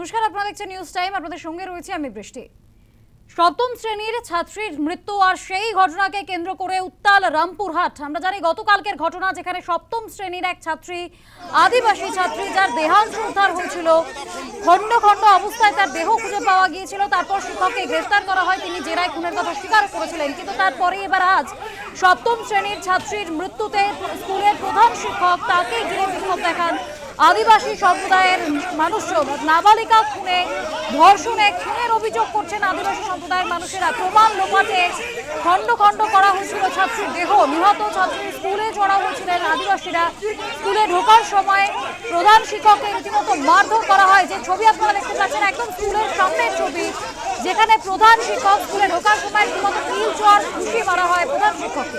নমস্কার, আপনারা দেখছেন নিউজ টাইম আপনাদের সঙ্গে রয়েছে আমি বৃষ্টি। সপ্তম শ্রেণির ছাত্রীর মৃত্যু আর সেই ঘটনাকে কেন্দ্র করে উত্তাল রামপুরহাট। আমরা জানি গতকালকের ঘটনা যেখানে সপ্তম শ্রেণির এক ছাত্রী, আদিবাসী ছাত্রী, যার দেহাংশ উদ্ধার হয়েছিল। খণ্ড খণ্ড অবস্থায় তার দেহ খুঁজে পাওয়া গিয়েছিল। তারপর শিক্ষককে গ্রেফতার করা হয়। তিনি জেরায় খুনের কথা স্বীকার করেছিলেন। কিন্তু তারপরে এবার আজ সপ্তম শ্রেণির ছাত্রীর মৃত্যুতে স্কুলের প্রধান শিক্ষক তাকে ঘিরে বিক্ষোভ দেখান। আদিবাসী সম্প্রদায়ের মানুষজন নাবালিকা খুনে, ধর্ষণে, খুনের অভিযোগ করছেন আদিবাসী সম্প্রদায়ের মানুষেরা। প্রমাণ লোপাটে খণ্ড খণ্ড করা হয়েছিল ছাত্রীর দেহ। নিহত ছাত্রী স্কুলে চড়া হয়েছিলেন আদিবাসীরা। স্কুলে ঢোকার সময় প্রধান শিক্ষককে রীতিমতো মারধর করা হয়। যে ছবি আপনারা দেখতে পাচ্ছেন, একদম স্কুলের সামনের ছবি, যেখানে প্রধান শিক্ষক স্কুলে ঢোকার সময় রীতিমতো টিল চর খুশি মারা হয় প্রধান শিক্ষককে।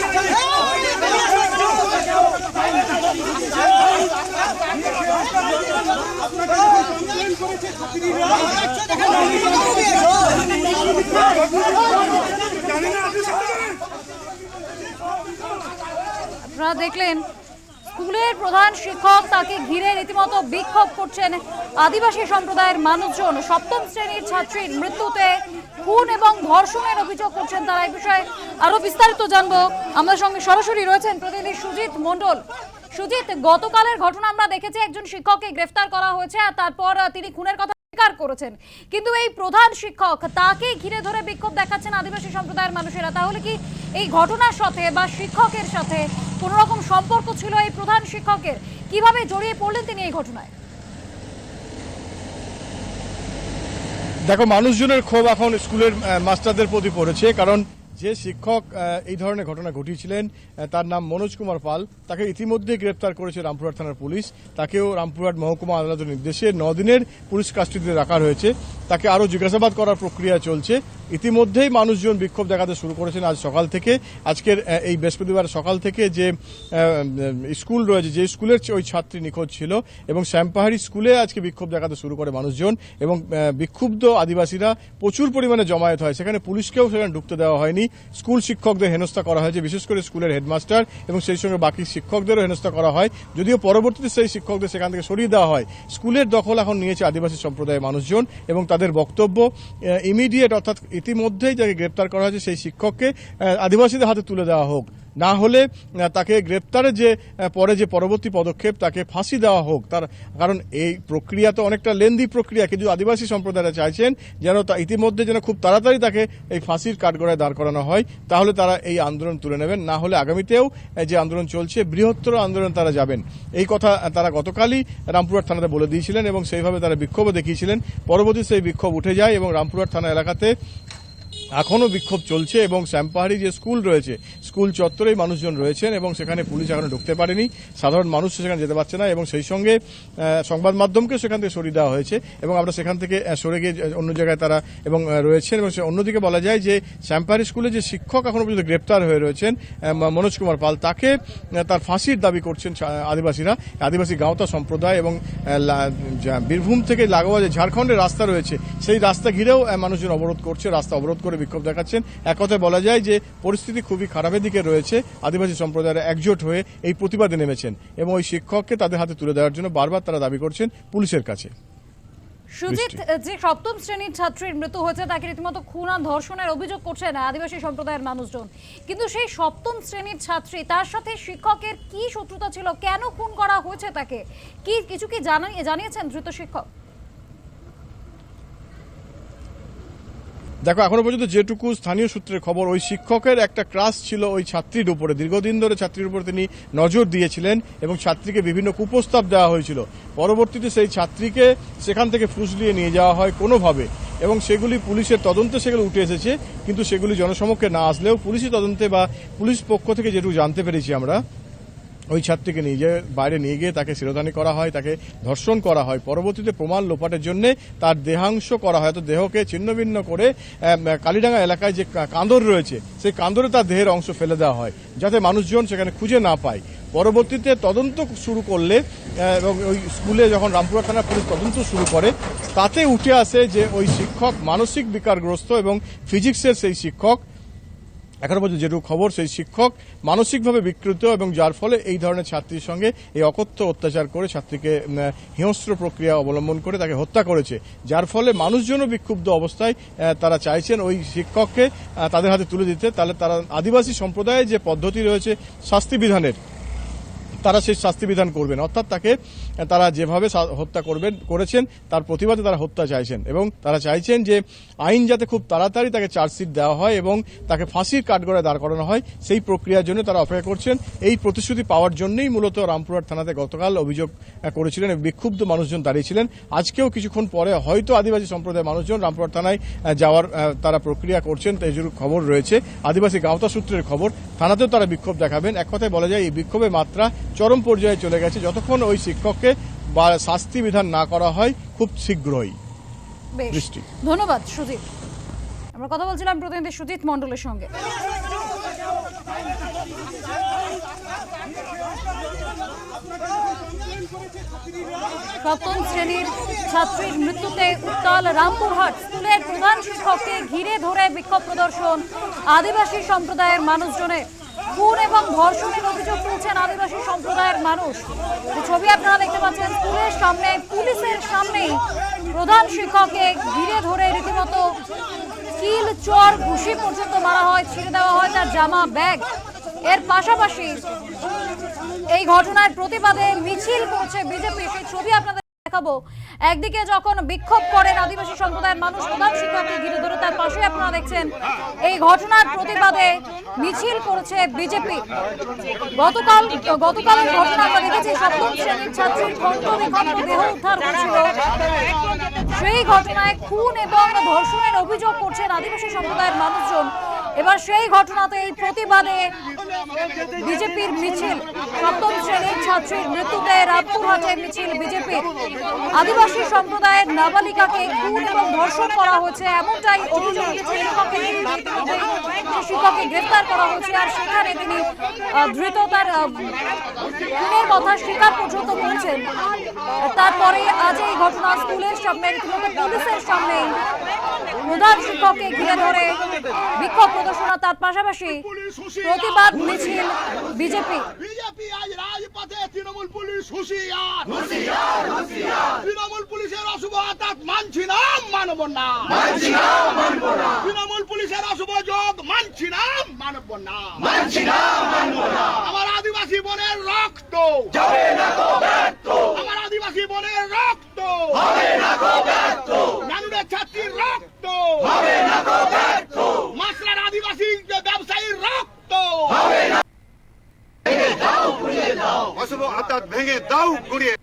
আপনারা দেখলেন, স্কুলের প্রধান শিক্ষক তাকে ঘিরে রীতিমতো বিক্ষোভ করছেন আদিবাসী সম্প্রদায়ের মানুষজন। সপ্তম শ্রেণির ছাত্রীর মৃত্যুতে খুন এবং ধর্ষণের অভিযোগ করছেন তারা। এই বিষয়ে আরও বিস্তারিত জানব। আমাদের সঙ্গে সরাসরি রয়েছেন প্রতিনিধি সুজিত মণ্ডল। সুজিত, গতকালের ঘটনা আমরা দেখেছি একজন শিক্ষককে গ্রেফতার করা হয়েছে আর তারপর তিনি খুনের কথা স্বীকার করেছেন। কিন্তু এই প্রধান শিক্ষক, তাকে ঘিরে ধরে বিক্ষোভ দেখাচ্ছেন আদিবাসী সম্প্রদায়ের মানুষেরা। তাহলে কি এই ঘটনার সাথে বা শিক্ষকের সাথে কোনো রকম সম্পর্ক ছিল এই প্রধান শিক্ষকের? কীভাবে জড়িয়ে পড়লেন তিনি এই ঘটনায়? দেখো, মানুষজনের ক্ষোভ এখন স্কুলের মাস্টারদের প্রতি পড়েছে। কারণ যে শিক্ষক এই ধরনের ঘটনা ঘটিয়েছিলেন তার নাম মনোজ কুমার পাল। তাকে ইতিমধ্যে গ্রেপ্তার করেছে রামপুরহাট থানার পুলিশ। তাকেও রামপুরহাট মহকুমা আদালতের নির্দেশে দিনের পুলিশ কাস্টডিতে রাখা হয়েছে। তাকে আরও জিজ্ঞাসাবাদ করার প্রক্রিয়া চলছে। ইতিমধ্যেই মানুষজন বিক্ষোভ দেখাতে শুরু করেছেন আজ সকাল থেকে। আজকের এই বৃহস্পতিবার সকাল থেকে যে স্কুল রয়েছে, যে স্কুলের ওই ছাত্রী নিখোঁজ ছিল এবং শ্যামপাহাড়ি স্কুলে আজকে বিক্ষোভ দেখাতে শুরু করে মানুষজন এবং বিক্ষুব্ধ আদিবাসীরা প্রচুর পরিমাণে জমায়েত হয়। সেখানে পুলিশকেও সেখানে ঢুকতে দেওয়া হয়নি। স্কুল শিক্ষকদের হেনস্থা করা হয়েছে, বিশেষ করে স্কুলের হেডমাস্টার এবং সেই সঙ্গে বাকি শিক্ষকদেরও হেনস্থা করা হয়। যদিও পরবর্তীতে সেই শিক্ষকদের সেখান থেকে সরিয়ে দেওয়া হয়। স্কুলের দখল এখন নিয়েছে আদিবাসী সম্প্রদায়ের মানুষজন এবং তাদের বক্তব্য ইমিডিয়েট অর্থাৎ ইতিমধ্যেই যাকে গ্রেপ্তার করা হয়েছে সেই শিক্ষককে আদিবাসীদের হাতে তুলে দেওয়া হোক। না হলে তাকে গ্রেপ্তারের যে পরে যে পরবর্তী পদক্ষেপ, তাকে ফাঁসি দেওয়া হোক, তার, কারণ এই প্রক্রিয়া তো অনেকটা লেন্দি প্রক্রিয়া কিন্তু আদিবাসী সম্প্রদায়রা চাইছেন যেন তা, ইতিমধ্যে যেন খুব তাড়াতাড়ি তাকে এই ফাঁসির কাঠগড়ায় দাঁড় করানো হয়, তাহলে তারা এই আন্দোলন তুলে নেবেন। না হলে আগামীতেও যে আন্দোলন চলছে, বৃহত্তর আন্দোলন তারা যাবেন। এই কথা তারা গতকালই রামপুরহাট থানাতে বলে দিয়েছিলেন এবং সেইভাবে তারা বিক্ষোভও দেখিয়েছিলেন। পরবর্তী সেই বিক্ষোভ উঠে যায় এবং রামপুরহাট থানা এলাকাতে এখনও বিক্ষোভ চলছে এবং শ্যামপাহাড়ি যে স্কুল রয়েছে, স্কুল চত্বরেই মানুষজন রয়েছেন এবং সেখানে পুলিশ এখনও ঢুকতে পারেনি। সাধারণ মানুষ সেখানে যেতে পারছে না এবং সেই সঙ্গে সংবাদ মাধ্যমকে সেখান থেকে সরিয়ে দেওয়া হয়েছে এবং আমরা সেখান থেকে সরে গিয়ে অন্য জায়গায় তারা এবং রয়েছেন এবং অন্যদিকে বলা যায় যে শ্যামপাহাড়ি স্কুলে যে শিক্ষক এখনও পর্যন্ত গ্রেপ্তার হয়ে রয়েছেন মনোজ কুমার পাল, তাকে তার ফাঁসির দাবি করছেন আদিবাসীরা। আদিবাসী গাঁওতা সম্প্রদায় এবং বীরভূম থেকে লাগোয়া যে ঝাড়খণ্ডের রাস্তা রয়েছে, সেই রাস্তা ঘিরেও মানুষজন অবরোধ করছে, রাস্তা অবরোধ করে বিক্ষোভ দেখাচ্ছেন। এক কথায় বলা যায় যে পরিস্থিতি খুবই খারাপের দিকে রয়েছে। আদিবাসী সম্প্রদায়ের একজোট হয়ে এই প্রতিবাদে নেমেছেন এবং ওই শিক্ষককে তাদের হাতে তুলে দেওয়ার জন্য বারবার তারা দাবি করছেন পুলিশের কাছে। সুজিত যে সপ্তম শ্রেণির ছাত্রীর মৃত্যু হয়েছে তাকে রীতিমতো খুন আর ধর্ষণের অভিযোগ করছেন আদিবাসী সম্প্রদায়ের মানুষজন। কিন্তু সেই সপ্তম শ্রেণির ছাত্রী তার সাথে শিক্ষকের কি শত্রুতা ছিল? কেন খুন করা হয়েছে তাকে? কি কিছু কি জানা- জানিয়েছেন ধৃত শিক্ষক? দেখো, এখনও পর্যন্ত যেটুকু স্থানীয় সূত্রের খবর, ওই শিক্ষকের একটা ক্রাস ছিল ওই ছাত্রীর উপরে। দীর্ঘদিন ধরে ছাত্রীর উপরে তিনি নজর দিয়েছিলেন এবং ছাত্রীকে বিভিন্ন কুপ্রস্তাব দেওয়া হয়েছিল। পরবর্তীতে সেই ছাত্রীকে সেখান থেকে ফুসলিয়ে নিয়ে যাওয়া হয় কোনোভাবে এবং সেগুলি পুলিশের তদন্তে সেগুলো উঠে এসেছে, কিন্তু সেগুলি জনসমক্ষে না আসলেও পুলিশি তদন্তে বা পুলিশ পক্ষ থেকে যেটুকু জানতে পেরেছি আমরা ওই ছাত্রীকে নিয়ে বাইরে নিয়ে গিয়ে তাকে শিরোধানি করা হয়, তাকে ধর্ষণ করা হয়। পরবর্তীতে প্রমাণ লোপাটের জন্য তার দেহাংশ করা হয়। তো দেহকে ছিন্নভিন্ন করে কালীডাঙ্গা এলাকায় যে কা- কান্দর রয়েছে, সেই কান্দরে তার দেহের অংশ ফেলে দেওয়া হয়, যাতে মানুষজন সেখানে খুঁজে না পায়। পরবর্তীতে তদন্ত শুরু করলে এবং ওই স্কুলে যখন রামপুরা থানার পুলিশ তদন্ত শুরু করে, তাতে উঠে আসে যে ওই শিক্ষক মানসিক বিকারগ্রস্ত এবং ফিজিক্সের সেই শিক্ষক এখনও পর্যন্ত যেটুকু খবর, সেই শিক্ষক মানসিকভাবে বিকৃত এবং যার ফলে এই ধরনের ছাত্রীর সঙ্গে এই অকথ্য অত্যাচার করে ছাত্রীকে হিংস্র প্রক্রিয়া অবলম্বন করে তাকে হত্যা করেছে। যার ফলে মানুষজনও বিক্ষুব্ধ অবস্থায় তারা চাইছেন ওই শিক্ষককে তাদের হাতে তুলে দিতে। তাহলে তারা আদিবাসী সম্প্রদায়ে যে পদ্ধতি রয়েছে, শাস্তি বিধানের তারা সেই শাস্তি বিধান করবেন। অর্থাৎ তাকে, তারা যেভাবে হত্যা করবেন, করেছেন, তার প্রতিবাদে তারা হত্যা চাইছেন এবং তারা চাইছেন যে আইন যাতে খুব তাড়াতাড়ি তাকে চার্জশিট দেওয়া হয় এবং তাকে ফাঁসির কাঠগড়ায় দাঁড় করানো হয়, সেই প্রক্রিয়ার জন্য তারা অপেক্ষা করছেন। এই প্রতিশ্রুতি পাওয়ার জন্যই মূলত রামপুরহাট থানাতে গতকাল অভিযোগ করেছিলেন বিক্ষুব্ধ মানুষজন দাঁড়িয়েছিলেন। আজকেও কিছুক্ষণ পরে হয়তো আদিবাসী সম্প্রদায়ের মানুষজন রামপুরহাট থানায় যাওয়ার তারা প্রক্রিয়া করছেন জন্য খবর রয়েছে। আদিবাসী গাঁওতা সূত্রের খবর, থানাতেও তারা বিক্ষোভ দেখাবেন। এক কথায় বলা যায়, এই বিক্ষোভের মাত্রা চরম পর্যায়ে চলে গেছে। যতক্ষণ ওই শিক্ষককে বা শাস্তি বিধান না করা হয় খুব শীঘ্রই। বৃষ্টি। ধন্যবাদ সুজিত। আমরা কথা বলছিলাম প্রতিনিধি সুজিত মণ্ডলের সঙ্গে। সপ্তম শ্রেণির ছাত্রীর মৃত্যুতে উত্তাল রামপুরহাট স্কুলের প্রধান শিক্ষককে ঘিরে ধরে বিক্ষোভ প্রদর্শন। আদিবাসী সম্প্রদায়ের মানুষজনের খুন এবং ধর্ষণের অভিযোগ তুলছেন আদিবাসী সম্প্রদায়ের মানুষ। ছবি আপনারা দেখতে পাচ্ছেন স্কুলের সামনে, পুলিশের সামনেই প্রধান শিক্ষককে ঘিরে ধরে রীতিমতো কিল, চর, ঘুষি পর্যন্ত মারা হয়, ছিঁড়ে দেওয়া হয় তার জামা, ব্যাগ। এর পাশাপাশি এই ঘটনার প্রতিবাদে মিছিল করছে বিজেপি। সেই ছবি আপনাদের দেখাবো। একদিকে যখন বিক্ষোভ করেন আদিবাসী সম্প্রদায়ের মানুষ, প্রধান শিক্ষককে ঘিরে ধরে তার পাশে আপনারা দেখছেন এই ঘটনার প্রতিবাদে মিছিল করছে বিজেপি। গতকাল গতকালের ঘটনা আমরা দেখেছি, সপ্তম শ্রেণির ছাত্রীর খন্ড বিখণ্ড দেহ উদ্ধার করেছিল সেই ঘটনায় খুন এবং ধর্ষণের অভিযোগ করছেন আদিবাসী সম্প্রদায়ের মানুষজন। এবার সেই ঘটনাতে এই প্রতিবাদে বিজেপির মিছিল। সপ্তম শ্রেণির ছাত্রীর মৃত্যুতে রামপুরহাটে মিছিল বিজেপির। আদিবাসী সম্প্রদায়ের নাবালিকাকে খুন এবং ধর্ষণ করা হয়েছে এমনটাই অভিযোগ শিক্ষককে। গ্রেফতার করা হয়েছে আর সেখানে তিনি আহ, ধৃত তার আহ, খুনের কথা স্বীকার পর্যন্ত করেছেন। তারপরে আজ এই ঘটনা স্কুলের সামনে পুলিশের সামনে প্রধান শিক্ষককে ঘিরে ধরে বিক্ষোভ প্রদর্শন তার পাশাপাশি প্রতিবাদ মিছিল বিজেপি। বিজেপি আজ রাজপথে তৃণমূল পুলিশ হুঁশিয়ার। তৃণমূল পুলিশের অশুভ আতাত মানছি না মানব না। তৃণমূল পুলিশের অশুভ যোগ মানছি না মানব না। আমার আদিবাসী বোনের রক্ত। যাবে না তো গো ব্যর্থ নানুরে ছাত্রীর রক্ত। হবে না গো ব্যর্থ মাসরার আদিবাসী ব্যবসায়ীর রক্ত। হবে না ভেঙে দাও ভেঙে দাও। ভেঙে দাও গুড়িয়ে